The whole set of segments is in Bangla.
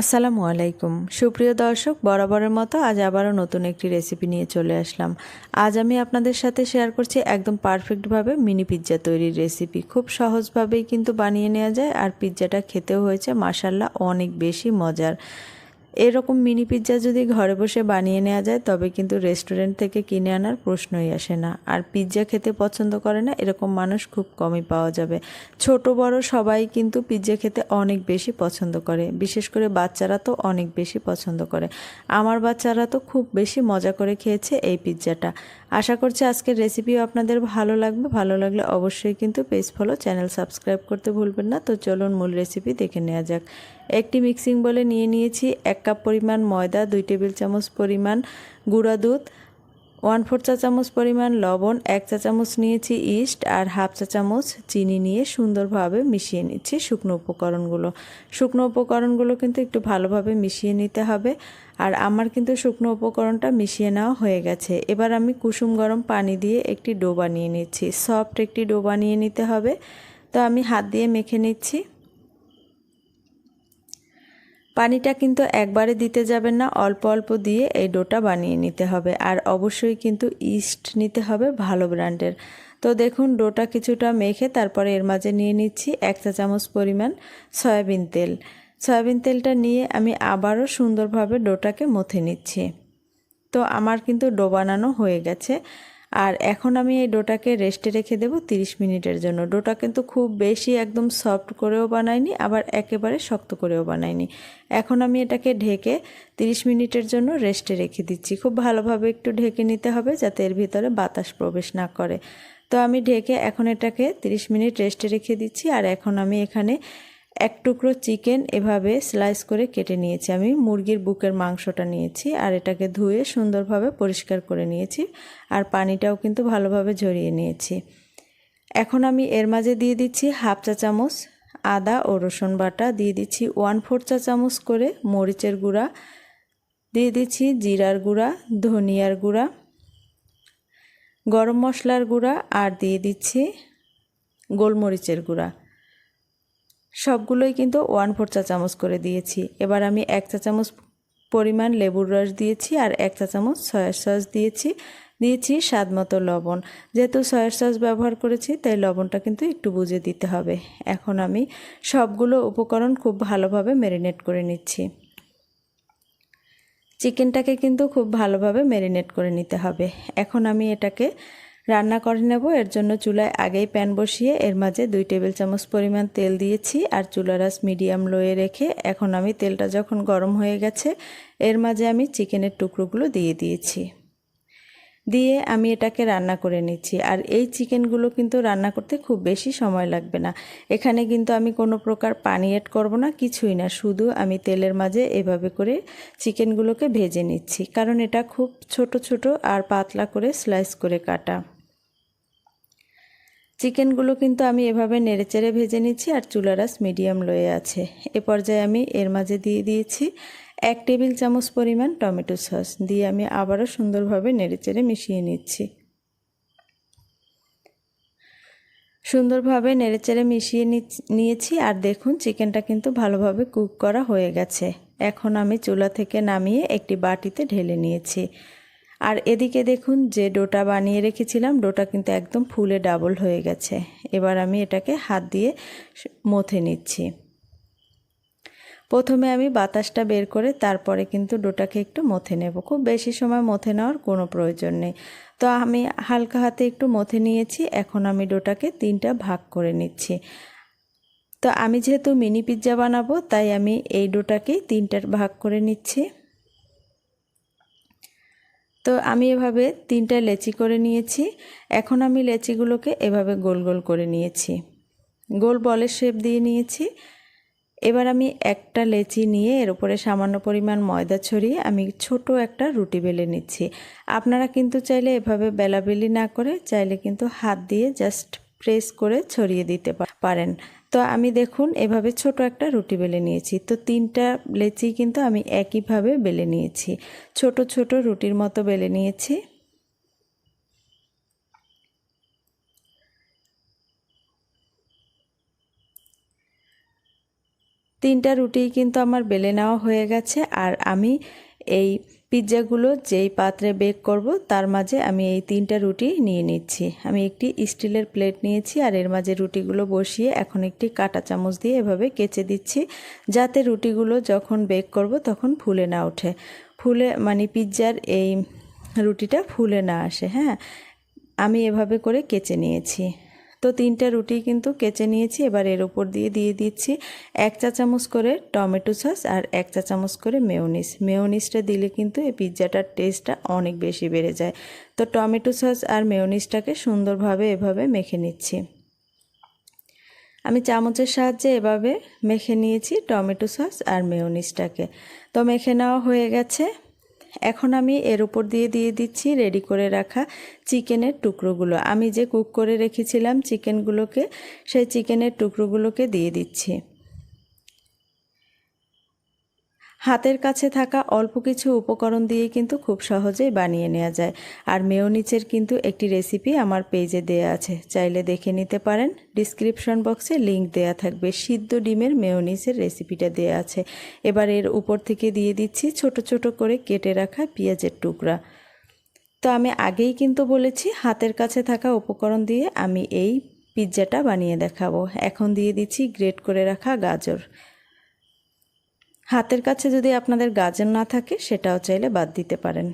আসসালামু আলাইকুম। সুপ্রিয় দর্শক, বরাবরের মতো আজ আবারও নতুন একটি রেসিপি নিয়ে চলে আসলাম। আজ আমি আপনাদের সাথে শেয়ার করছি একদম পারফেক্টভাবে মিনি পিৎজা তৈরির রেসিপি খুব সহজভাবেই কিন্তু বানিয়ে নেওয়া যায় আর পিৎজাটা খেতেও হয়েছে মাসাল্লাহ অনেক বেশি মজার। এরকম মিনি পিৎজা যদি ঘরে বসে বানিয়ে নেওয়া যায়, তবে কিন্তু রেস্টুরেন্ট থেকে কিনে আনার প্রশ্নই আসে না। আর পিৎজা খেতে পছন্দ করে না, এরকম মানুষ খুব কমই পাওয়া যাবে। ছোট, বড় সবাই কিন্তু পিৎজা খেতে অনেক বেশি পছন্দ করে। বিশেষ করে বাচ্চারা তো অনেক বেশি পছন্দ করে। আমার বাচ্চারা তো খুব বেশি মজা করে খেয়েছে এই পিৎজাটা আশা করছি আজকের রেসিপিও আপনাদের ভালো লাগবে। ভালো লাগলে অবশ্যই কিন্তু পেজ ফলো চ্যানেল সাবস্ক্রাইব করতে ভুলবেন না। তো চলুন মূল রেসিপি দেখে নেওয়া যাক। একটি মিক্সিং বলে নিয়ে নিয়েছি। এক কাপ পরিমাণ ময়দা, দুই টেবিল চামচ পরিমাণ গুঁড়া দুধ, ওয়ান ফোর চা চামচ পরিমাণ লবণ, এক চা চামচ নিয়েছি ইস্ট আর হাফ চা চামচ চিনি নিয়ে সুন্দরভাবে মিশিয়ে নিচ্ছি শুকনো উপকরণগুলো। শুকনো উপকরণগুলো কিন্তু একটু ভালোভাবে মিশিয়ে নিতে হবে আর আমার কিন্তু শুকনো উপকরণটা মিশিয়ে নেওয়া হয়ে গেছে। এবার আমি কুসুম গরম পানি দিয়ে একটি ডো বানিয়ে নিচ্ছি। সফট একটি ডো বানিয়ে নিতে হবে। তো আমি হাত দিয়ে মেখে নিচ্ছি। পানিটা কিন্তু একবারে দিতে যাবেন না, অল্প অল্প দিয়ে এই ডোটা বানিয়ে নিতে হবে। আর অবশ্যই কিন্তু ইস্ট নিতে হবে ভালো ব্র্যান্ডের। তো দেখুন, ডোটা কিছুটা মেখে তারপরে এর মাঝে নিয়ে নিচ্ছি এক চা চামচ পরিমাণ সয়াবিন তেল। সয়াবিন তেলটা নিয়ে আমি আবারও সুন্দরভাবে ডোটাকে মথে নিচ্ছি। তো আমার কিন্তু ডো বানানো হয়ে গেছে। আর এখন আমি এই ডোটাকে রেস্টে রেখে দেবো 30 মিনিটের জন্য। ডোটা কিন্তু খুব বেশি একদম সফট করেও বানাইনি, আবার একেবারে শক্ত করেও বানাইনি। এখন আমি এটাকে ঢেকে 30 মিনিটের জন্য রেস্টে রেখে দিচ্ছি। খুব ভালোভাবে একটু ঢেকে নিতে হবে যাতে এর ভিতরে বাতাস প্রবেশ না করে। তো আমি ঢেকে এখন এটাকে 30 মিনিট রেস্টে রেখে দিচ্ছি, আর এখন আমি এখানে এক টুকরো চিকেন এভাবে স্লাইস করে কেটে নিয়েছি। আমি মুরগির বুকের মাংসটা নিয়েছি আর এটাকে ধুয়ে সুন্দরভাবে পরিষ্কার করে নিয়েছি আর পানিটাও কিন্তু ভালোভাবে ঝরিয়ে নিয়েছি। এখন আমি এর মাঝে দিয়ে দিচ্ছি হাফ চা চামচ আদা ও রসুন বাটা, দিয়ে দিচ্ছি ওয়ান ফোর চা চামচ করে মরিচের গুঁড়া, দিয়ে দিচ্ছি জিরার গুঁড়া, ধনিয়ার গুঁড়া, গরম মশলার গুঁড়া আর দিয়ে দিচ্ছি গোলমরিচের গুঁড়া। সবগুলোই কিন্তু ওয়ান ফোর চা চামচ করে দিয়েছি। এবার আমি এক চা চামচ পরিমাণ লেবুর রস দিয়েছি আর এক চা চামচ সয়া সস দিয়েছি। দিয়েছি স্বাদ মতো লবণ। যেহেতু সয়া সস ব্যবহার করেছি, তাই লবণটা কিন্তু একটু বুঝে দিতে হবে। এখন আমি সবগুলো উপকরণ খুব ভালোভাবে ম্যারিনেট করে নিচ্ছি। চিকেনটাকে কিন্তু খুব ভালোভাবে ম্যারিনেট করে নিতে হবে। এখন আমি এটাকে রান্না করে নেব। এর জন্য চুলায় আগেই প্যান বসিয়ে এর মাঝে দুই টেবিল চামচ পরিমাণ তেল দিয়েছি আর চুলারাস মিডিয়াম লোয়ে রেখে এখন আমি তেলটা যখন গরম হয়ে গেছে, এর মাঝে আমি চিকেনের টুকরোগুলো দিয়ে দিয়েছি। দিয়ে আমি এটাকে রান্না করে নিচ্ছি আর এই চিকেনগুলো কিন্তু রান্না করতে খুব বেশি সময় লাগবে না। এখানে কিন্তু আমি কোনো প্রকার পানি এড করব না, কিছুই না। শুধু আমি তেলের মাঝে এভাবে করে চিকেনগুলোকে ভেজে নিচ্ছি, কারণ এটা খুব ছোট ছোট আর পাতলা করে স্লাইস করে কাটা। চিকেনগুলো কিন্তু আমি এভাবে নেড়েচেড়ে ভেজে নিচ্ছি আর চুলারাস মিডিয়াম লয়ে আছে। এ পর্যায়ে আমি এর মাঝে দিয়ে দিয়েছি এক টেবিল চামচ পরিমাণ টমেটো সস দিয়ে আমি আবারও সুন্দরভাবে নেড়েচেড়ে মিশিয়ে নিচ্ছি। সুন্দরভাবে নেড়েচেড়ে মিশিয়ে নিয়েছি আর দেখুন চিকেনটা কিন্তু ভালোভাবে কুক করা হয়ে গেছে। এখন আমি চুলা থেকে নামিয়ে একটি বাটিতে ঢেলে নিয়েছি। আর এদিকে দেখুন যে ডোটা বানিয়ে রেখেছিলাম, ডোটা কিন্তু একদম ফুলে ডাবল হয়ে গেছে। এবার আমি এটাকে হাত দিয়ে মথে নিচ্ছি। প্রথমে আমি বাতাসটা বের করে তারপরে কিন্তু ডোটাকে একটু মথে নেব। খুব বেশি সময় মথে নেওয়ার কোনো প্রয়োজন নেই। তো আমি হালকা হাতে একটু মথে নিয়েছি, এখন আমি ডোটাকে তিনটা ভাগ করে নিচ্ছি। তো আমি যেহেতু মিনি পিৎজা বানাবো, তাই আমি এই ডোটাকেই তিনটার ভাগ করে নিচ্ছি। তো আমি এভাবে তিনটা লেচি করে নিয়েছি। এখন আমি লেচিগুলোকে এভাবে গোল গোল করে নিয়েছি। গোল বলের শেপ দিয়ে নিয়েছি। এবার আমি একটা লেচি নিয়ে এর উপরে সামান্য পরিমাণ ময়দা ছড়িয়ে আমি ছোট একটা রুটি বেলে নিচ্ছি। আপনারা কিন্তু চাইলে এভাবে বেলাবেলি না করে চাইলে কিন্তু হাত দিয়ে জাস্ট প্রেস করে ছড়িয়ে দিতে পারেন। তো আমি দেখুন, এভাবে ছোট একটা রুটি বেলে নিয়েছি। তো তিনটা লেচি কিন্তু আমি একইভাবে বেলে নিয়েছি। ছোট ছোট রুটির মতো বেলে নিয়েছি। তিনটা রুটি কিন্তু আমার বেলে নেওয়া হয়ে গেছে। আর আমি এই পিৎজাগুলো যেই পাত্রে বেক করব, তার মাঝে আমি এই তিনটা রুটি নিয়ে নিচ্ছি। আমি একটি স্টিলের প্লেট নিয়েছি আর এর মাঝে রুটিগুলো বসিয়ে এখন একটি কাটা চামচ দিয়ে এভাবে কেচে দিচ্ছি, যাতে রুটিগুলো যখন বেক করব তখন ফুলে না ওঠে। ফুলে মানে পিৎজার এই রুটিটা ফুলে না আসে হ্যাঁ? আমি এভাবে করে কেচে নিয়েছি। তো তিনটা রুটি কিন্তু কেচে নিয়েছি, এবার এর উপর দিয়ে দিয়ে দিচ্ছি এক চা চামচ করে টমেটো সস আর এক চা চামচ করে মেয়োনিস। মেয়োনিসটা দিলে কিন্তু এই পিৎজাটার টেস্টটা অনেক বেশি বেড়ে যায়। তো টমেটো সস আর মেয়োনিসটাকে সুন্দরভাবে এভাবে মেখে নিচ্ছি। আমি চামচের সাহায্যে এভাবে মেখে নিয়েছি টমেটো সস আর মেয়োনিসটাকে। তো মেখে নেওয়া হয়ে গেছে। এখন আমি এর উপর দিয়ে দিয়ে দিচ্ছি রেডি করে রাখা চিকেনের টুকরোগুলো। আমি যে কুক করে রেখেছিলাম চিকেনগুলোকে, সেই চিকেনের টুকরোগুলোকে দিয়ে দিচ্ছি। হাতের কাছে থাকা অল্প কিছু উপকরণ দিয়ে কিন্তু খুব সহজেই বানিয়ে নেওয়া যায়। আর মেয়োনিচের কিন্তু একটি রেসিপি আমার পেজে দেয়া আছে। চাইলে দেখে নিতে পারেন। ডিসক্রিপশন বক্সে লিংক দেয়া থাকবে। সিদ্ধ ডিমের মেয়োনিচের রেসিপিটা দেয়া আছে। এবার এর উপর থেকে দিয়ে দিচ্ছি ছোট ছোট করে কেটে রাখা পেঁয়াজের টুকরা। তো আমি আগেই কিন্তু বলেছি, হাতের কাছে থাকা উপকরণ দিয়ে আমি এই পিৎজাটা বানিয়ে দেখাবো। এখন দিয়ে দিচ্ছি গ্রেট করে রাখা গাজর। হাতের কাছে যদি আপনাদের গাজর না থাকে, সেটাও চাইলে বাদ দিতে পারেন।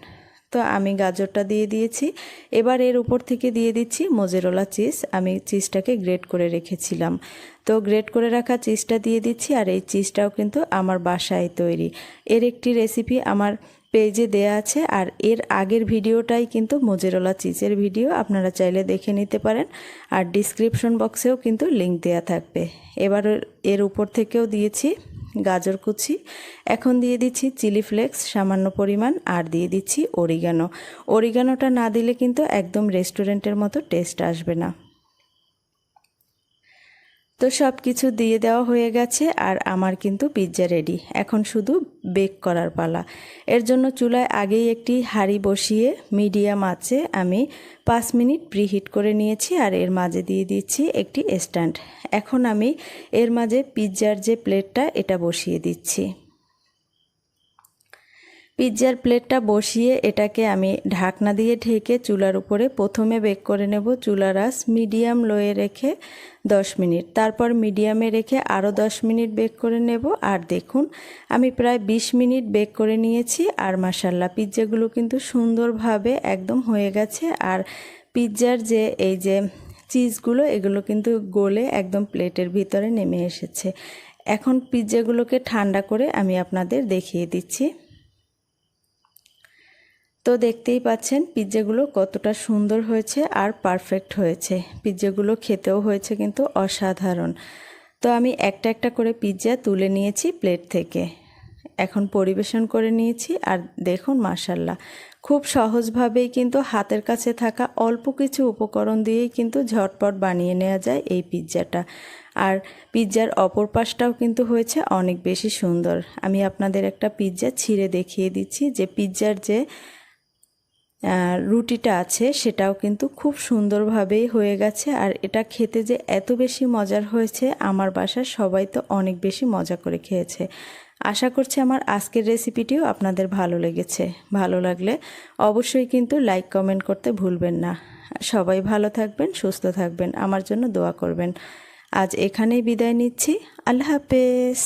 তো আমি গাজরটা দিয়ে দিয়েছি। এবার এর উপর থেকে দিয়ে দিচ্ছি মোজেরোলা চিজ। আমি চিজটাকে গ্রেট করে রেখেছিলাম। তো গ্রেট করে রাখা চিজটা দিয়ে দিচ্ছি, আর এই চিজটাও কিন্তু আমার বাসায় তৈরি। এর একটি রেসিপি আমার পেজে দেয়া আছে, আর এর আগের ভিডিওটাই কিন্তু মোজেরোলা চিজের ভিডিও। আপনারা চাইলে দেখে নিতে পারেন, আর ডিসক্রিপশন বক্সেও কিন্তু লিঙ্ক দেয়া থাকবে। এবার এর উপর থেকেও দিয়েছি গাজর কুচি। এখন দিয়ে দিচ্ছি চিলি ফ্লেক্স, সামান্য পরিমাণ, আর দিয়ে দিচ্ছি অরিগানো। অরিগানোটা না দিলে কিন্তু একদম রেস্টুরেন্টের মতো টেস্ট আসবে না। তো সব কিছু দিয়ে দেওয়া হয়ে গেছে আর আমার কিন্তু পিৎজা রেডি এখন শুধু বেক করার পালা। এর জন্য চুলায় আগেই একটি হাঁড়ি বসিয়ে মিডিয়াম আছে, আমি পাঁচ মিনিট প্রিহিট করে নিয়েছি আর এর মাঝে দিয়ে দিচ্ছি একটি স্ট্যান্ড এখন আমি এর মাঝে পিৎজার যে প্লেটটা এটা বসিয়ে দিচ্ছি। পিৎজার প্লেটটা বসিয়ে এটাকে আমি ঢাকনা দিয়ে ঢেকে চুলার উপরে প্রথমে বেক করে নেব চুলার আস মিডিয়াম লোয়ে রেখে 10 মিনিট। তারপর মিডিয়ামে রেখে আরও 10 মিনিট বেক করে নেব। আর দেখুন, আমি প্রায় 20 মিনিট বেক করে নিয়েছি। আর মাসাল্লা পিৎজাগুলো কিন্তু সুন্দরভাবে একদম হয়ে গেছে। আর পিৎজার যে, এই যে চিজগুলো, এগুলো কিন্তু গলে একদম প্লেটের ভিতরে নেমে এসেছে। এখন পিৎজাগুলোকে ঠান্ডা করে আমি আপনাদের দেখিয়ে দিচ্ছি। তো দেখতেই পাচ্ছেন পিৎজাগুলো কতটা সুন্দর হয়েছে আর পারফেক্ট হয়েছে। পিৎজাগুলো খেতেও হয়েছে কিন্তু অসাধারণ। তো আমি একটা একটা করে পিৎজা তুলে নিয়েছি প্লেট থেকে। এখন পরিবেশন করে নিয়েছি আর দেখুন মাসাল্লাহ খুব সহজভাবেই কিন্তু হাতের কাছে থাকা অল্প কিছু উপকরণ দিয়েই কিন্তু ঝটপট বানিয়ে নেওয়া যায় এই পিৎজাটা আর পিৎজার অপর পাশটাও কিন্তু হয়েছে অনেক বেশি সুন্দর। আমি আপনাদের একটা পিৎজা ছিঁড়ে দেখিয়ে দিচ্ছি যে পিৎজার যে রুটিটা আছে, সেটাও কিন্তু খুব সুন্দরভাবেই হয়ে গেছে। আর এটা খেতে যে এত বেশি মজার হয়েছে, আমার বাসার সবাই তো অনেক বেশি মজা করে খেয়েছে। আশা করছি আমার আজকের রেসিপিটিও আপনাদের ভালো লেগেছে। ভালো লাগলে অবশ্যই কিন্তু লাইক, কমেন্ট করতে ভুলবেন না। সবাই ভালো থাকবেন, সুস্থ থাকবেন, আমার জন্য দোয়া করবেন। আজ এখানেই বিদায় নিচ্ছি। আল্লাহ হাফেজ।